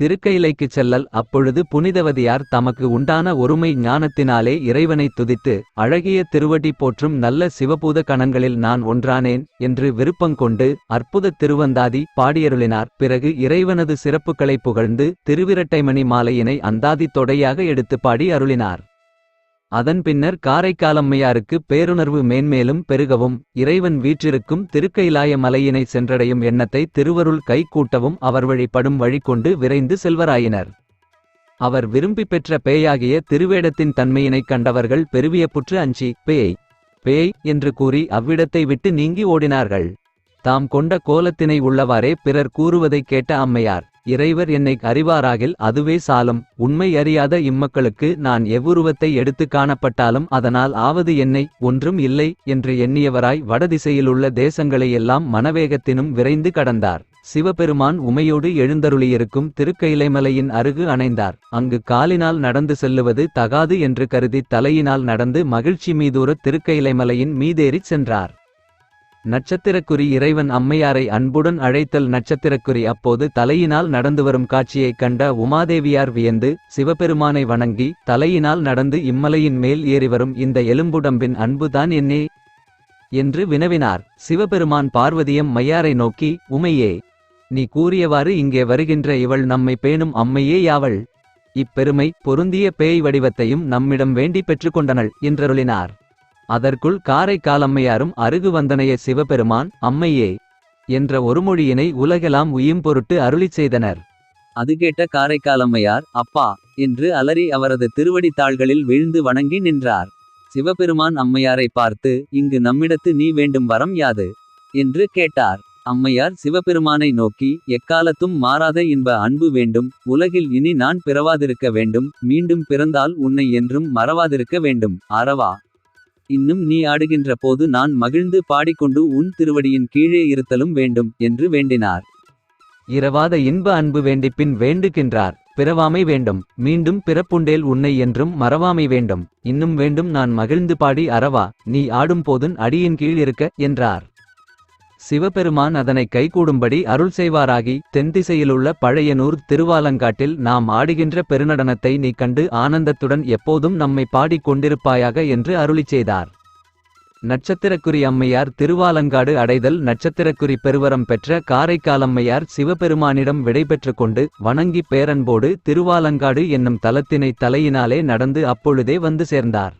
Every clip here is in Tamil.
திருக்கையிலைக்குச் செல்லல் அப்பொழுது புனிதவதியார் தமக்கு உண்டான ஒருமை ஞானத்தினாலே இறைவனைத் துதித்து அழகிய திருவடி போற்றும் நல்ல சிவபூத கணங்களில் நான் ஒன்றானேன் என்று விருப்பங்கொண்டு அற்புதத் திருவந்தாதி பாடியருளினார். பிறகு இறைவனது சிறப்புகளைப் புகழ்ந்து திருவிரட்டைமணி மாலையினை அந்தாதி தொடையாக எடுத்து பாடி அருளினார். அதன் பின்னர் காரைக்காலம்மையாருக்கு பேருணர்வு மேன்மேலும் பெருகவும் இறைவன் வீற்றிருக்கும் திருக்கைலாய மலையினை சென்றடையும் எண்ணத்தை திருவருள் கை கூட்டவும் அவர் வழிபடும் வழி கொண்டு விரைந்து செல்வராயினர். அவர் விரும்பி பெற்ற பேயாகிய திருவேடத்தின் தன்மையினைக் கண்டவர்கள் பெருவியப்புற்று அஞ்சி பேய் பேய் என்று கூறி அவ்விடத்தை விட்டு நீங்கி ஓடினார்கள். தாம் கொண்ட கோலத்தினை உள்ளவாறே பிறர் கூறுவதைக் கேட்ட அம்மையார் இறைவர் என்னை அறிவாராகில் அதுவே சாலும். உண்மை அறியாத இம்மக்களுக்கு நான் எவ்வுருவத்தை எடுத்துக் காணப்பட்டாலும் அதனால் ஆவது என்னை ஒன்றும் இல்லை என்று எண்ணியவராய் வடதிசையிலுள்ள தேசங்களையெல்லாம் மனவேகத்தினும் விரைந்து கடந்தார். சிவபெருமான் உமையோடு எழுந்தருளியிருக்கும் திருக்கைலைமலையின் அருகு அணைந்தார். அங்கு காலினால் நடந்து செல்லுவது தகாது என்று கருதி தலையினால் நடந்து மகிழ்ச்சி மீதூர திருக்கைலைமலையின் மீதேறிச் சென்றார். நட்சத்திரக்குறி இறைவன் அம்மையாரை அன்புடன் அழைத்தல் நட்சத்திரக்குறி அப்போது தலையினால் நடந்து வரும் காட்சியைக் கண்ட உமாதேவியார் வியந்து சிவபெருமானை வணங்கி தலையினால் நடந்து இம்மலையின் மேல் ஏறிவரும் இந்த எலும்புடம்பின் அன்புதான் என்னே என்று வினவினார். சிவபெருமான் பார்வதியம் மையாரை நோக்கி உமையே நீ கூறியவாறு இங்கே வருகின்ற இவள் நம்மை பேணும் அம்மையே யாவள்? இப்பெருமை பொருந்திய பேய் வடிவத்தையும் நம்மிடம் வேண்டி பெற்றுக்கொண்டனள் என்றருளினார். அதற்குள் காரைக்காலம்மையாரும் அருகு வந்தனைய சிவபெருமான் அம்மையே என்ற ஒருமொழியினை உலகெல்லாம் உயும் பொருட்டு அருளிச் செய்தனர். அது கேட்ட காரைக்காலம்மையார் அப்பா என்று அலறி அவரது திருவடித் தாள்களில் வீழ்ந்து வணங்கி நின்றார். சிவபெருமான் அம்மையாரை பார்த்து இங்கு நம்மிடத்து நீ வேண்டும் வரம் யாது? என்று கேட்டார். அம்மையார் சிவபெருமானை நோக்கி எக்காலத்தும் மாறாத இன்ப அன்பு வேண்டும். உலகில் இனி நான் பிறவாதிருக்க வேண்டும். மீண்டும் பிறந்தால் உன்னை என்றும் மறவாதிருக்க வேண்டும். அறவா? இன்னும் நீ ஆடுகின்ற போது நான் மகிழ்ந்து பாடிக்கொண்டு உன் திருவடியின் கீழே இருத்தலும் வேண்டும் என்று வேண்டினார். இரவாத இன்ப அன்பு வேண்டிப்பின் வேண்டுகின்றார். பிறவாமை வேண்டும். மீண்டும் பிறப்புண்டேல் உன்னை என்றும் மறவாமை வேண்டும். இன்னும் வேண்டும் நான் மகிழ்ந்து பாடி அறவா. நீ ஆடும்போதுன் அடியின் கீழ் இருக்க என்றார். சிவபெருமான் அதனை கைகூடும்படி அருள் செய்வாராகி தென்திசையிலுள்ள பழையனூர் திருவாலங்காட்டில் நாம் ஆடுகின்ற பெருநடனத்தை நீ கண்டு ஆனந்தத்துடன் எப்போதும் நம்மை பாடிக் கொண்டிருப்பாயாக என்று அருளிச் செய்தார். நட்சத்திரக்குறி அம்மையார் திருவாலங்காடு அடைதல் நட்சத்திரக்குறி பெருவரம் பெற்ற காரைக்காலம்மையார் சிவபெருமானிடம் விடைபெற்றுக் கொண்டு வணங்கி பேரன்போடு திருவாலங்காடு என்னும் தலத்தினை தலையினாலே நடந்து அப்பொழுதே வந்து சேர்ந்தார்.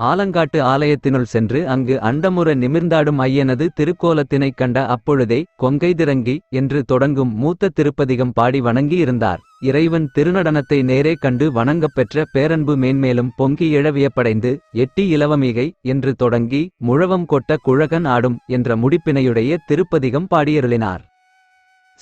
ஆலங்காட்டு ஆலயத்தினுள் சென்று அங்கு அண்டமுற நிமிர்ந்தாடும் ஐயனது திருக்கோலத்தினைக் கண்ட அப்பொழுதே கொங்கைதிரங்கி என்று தொடங்கும் மூத்த திருப்பதிகம் பாடி வணங்கி இருந்தார் இறைவன் திருநடனத்தை நேரே கண்டு வணங்கப் பெற்ற பேரன்பு மேன்மேலும் பொங்கி இழவியப்படைந்து எட்டி இளவமிகை என்று தொடங்கி முழவம் கொட்ட குழகன் ஆடும் என்ற முடிப்பினையுடைய திருப்பதிகம் பாடியருளினார்.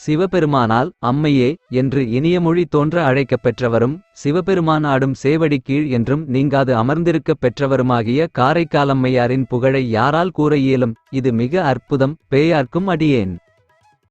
சிவபெருமானால் அம்மையே என்று இனிய மொழி தோன்ற அழைக்கப் பெற்றவரும் சிவபெருமான் ஆடும் சேவடி கீழ் என்றும் நீங்காது அமர்ந்திருக்கப் பெற்றவருமாகிய காரைக்காலம்மையாரின் புகழை யாரால் கூற இயலும்? இது மிக அற்புதம் பேயார்க்கும் அடியேன்.